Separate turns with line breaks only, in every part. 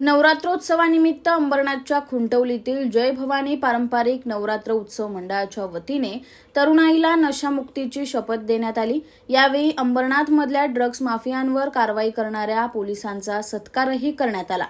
नवरात्रोत्सवानिमित्त अंबरनाथच्या खुंटवलीतील जय भवानी पारंपरिक नवरात्र उत्सव मंडळाच्या वतीने तरुणाईला नशामुक्तीची शपथ देण्यात आली. यावेळी अंबरनाथमधल्या ड्रग्ज माफियांवर कारवाई करणाऱ्या पोलिसांचा सत्कारही करण्यात आला.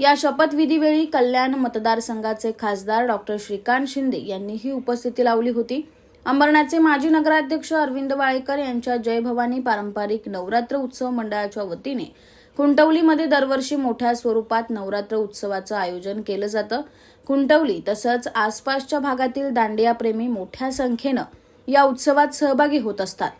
या शपथविधीवेळी कल्याण मतदारसंघाचे खासदार डॉक्टर श्रीकांत शिंदे यांनीही उपस्थिती लावली होती. अंबरनाथचे माजी नगराध्यक्ष अरविंद वाळेकर यांच्या जय भवानी पारंपरिक नवरात्र उत्सव मंडळाच्या वतीने खुंटवलीमध्ये दरवर्षी मोठ्या स्वरूपात नवरात्र उत्सवाचं आयोजन केलं जातं. खुंटवली तसंच आसपासच्या भागातील दांडियाप्रेमी मोठ्या संख्येनं या उत्सवात सहभागी होत असतात.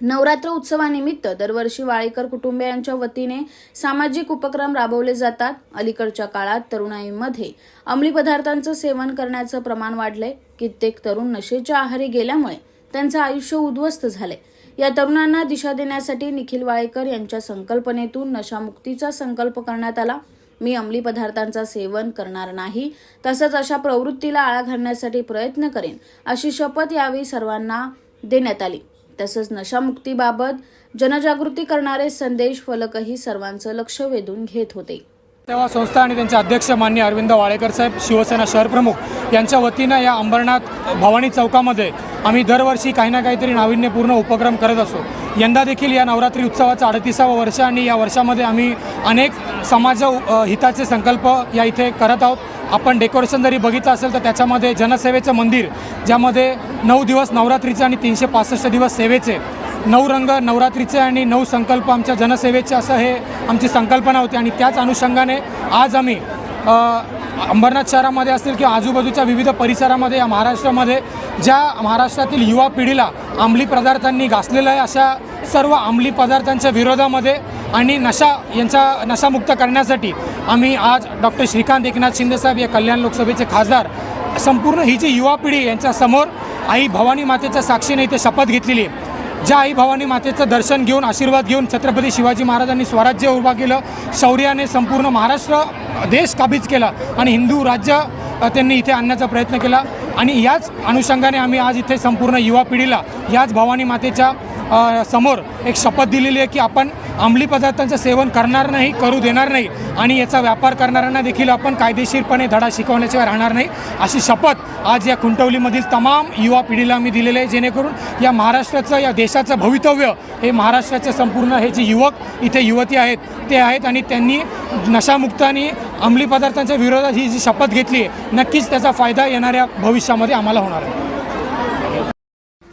नवरात्र उत्सवानिमित्त दरवर्षी वाळेकर कुटुंबियांच्या वतीने सामाजिक उपक्रम राबवले जातात. अलीकडच्या काळात तरुणाईमध्ये अंमली पदार्थांचं सेवन करण्याचं प्रमाण वाढलंय. कित्येक तरुण नशेच्या आहारी गेल्यामुळे त्यांचं आयुष्य उद्ध्वस्त झालंय. या तरुणांना दिशा देण्यासाठी निखिल वाळेकर यांच्या संकल्पनेतून नशामुक्तीचा संकल्प करण्यात आला. मी अंमली पदार्थांचा सेवन करणार नाही. तसंच अशा प्रवृत्तीला आळा घालण्यासाठी प्रयत्न करेन अशी शपथ यावेळी सर्वांना देण्यात आली. तसंच नशामुक्तीबाबत जनजागृती करणारे संदेश फलकही सर्वांचं लक्ष वेधून घेत होते.
सेवा संस्था आणि त्यांचे अध्यक्ष मान्य अरविंद वाळेकर साहेब शिवसेना शहर प्रमुख यांच्या वतीनं या अंबरनाथ भवानी चौकामध्ये आम्ही दरवर्षी काही ना काहीतरी नाविन्यपूर्ण उपक्रम करत असतो. यंदा देखील या नवरात्री उत्सवाचं अडतीसावं वर्ष आणि या वर्षामध्ये आम्ही अनेक समाज हिताचे संकल्प या इथे करत आहोत. आपण डेकोरेशन जरी बघितलं असेल तर त्याच्यामध्ये जनसेवेचं मंदिर ज्यामध्ये नऊ दिवस नवरात्रीचे आणि तीनशे पासष्ट दिवस सेवेचे नऊ रंग नवरात्रीचे आणि नऊ संकल्प आमच्या जनसेवेचे असं हे आमची संकल्पना होती. आणि त्याच अनुषंगाने आज आम्ही अंबरनाथ शहरामध्ये असतील किंवा आजूबाजूच्या विविध परिसरामध्ये या महाराष्ट्रामध्ये ज्या महाराष्ट्रातील युवा पिढीला अंमली पदार्थांनी घासलेलं आहे अशा सर्व अंमली पदार्थांच्या विरोधामध्ये आणि नशा यांचा नशामुक्त करण्यासाठी आम्ही आज डॉक्टर श्रीकांत एकनाथ शिंदेसाहेब या कल्याण लोकसभेचे खासदार संपूर्ण ही जी युवा पिढी यांच्यासमोर आई भवानी मातेच्या साक्षीने इथे शपथ घेतलेली आहे. ज्या आई भवानी मातेचं दर्शन घेऊन आशीर्वाद घेऊन छत्रपती शिवाजी महाराजांनी स्वराज्य उभा केलं शौर्याने संपूर्ण महाराष्ट्र देश काबीज केला आणि हिंदू राज्य त्यांनी इथे आणण्याचा प्रयत्न केला. आणि याच अनुषंगाने आम्ही आज इथे संपूर्ण युवा पिढीला याच भवानी मातेच्या समोर एक शपथ दिलेली आहे की आपण अंमली पदार्थांचं सेवन करणार नाही करू देणार नाही आणि याचा व्यापार करणाऱ्यांना देखील आपण कायदेशीरपणे धडा शिकवण्याशिवाय राहणार नाही. अशी शपथ आज या खुंटवलीमधील तमाम युवा पिढीला मी दिलेली आहे. जेणेकरून या महाराष्ट्राचं या देशाचं भवितव्य हे महाराष्ट्राचे संपूर्ण हे जे युवक इथे युवती आहेत ते आहेत आणि त्यांनी नशामुक्त आणि अंमली पदार्थांच्या विरोधात ही जी शपथ घेतली आहे नक्कीच त्याचा फायदा येणाऱ्या भविष्यामध्ये आम्हाला होणार आहे.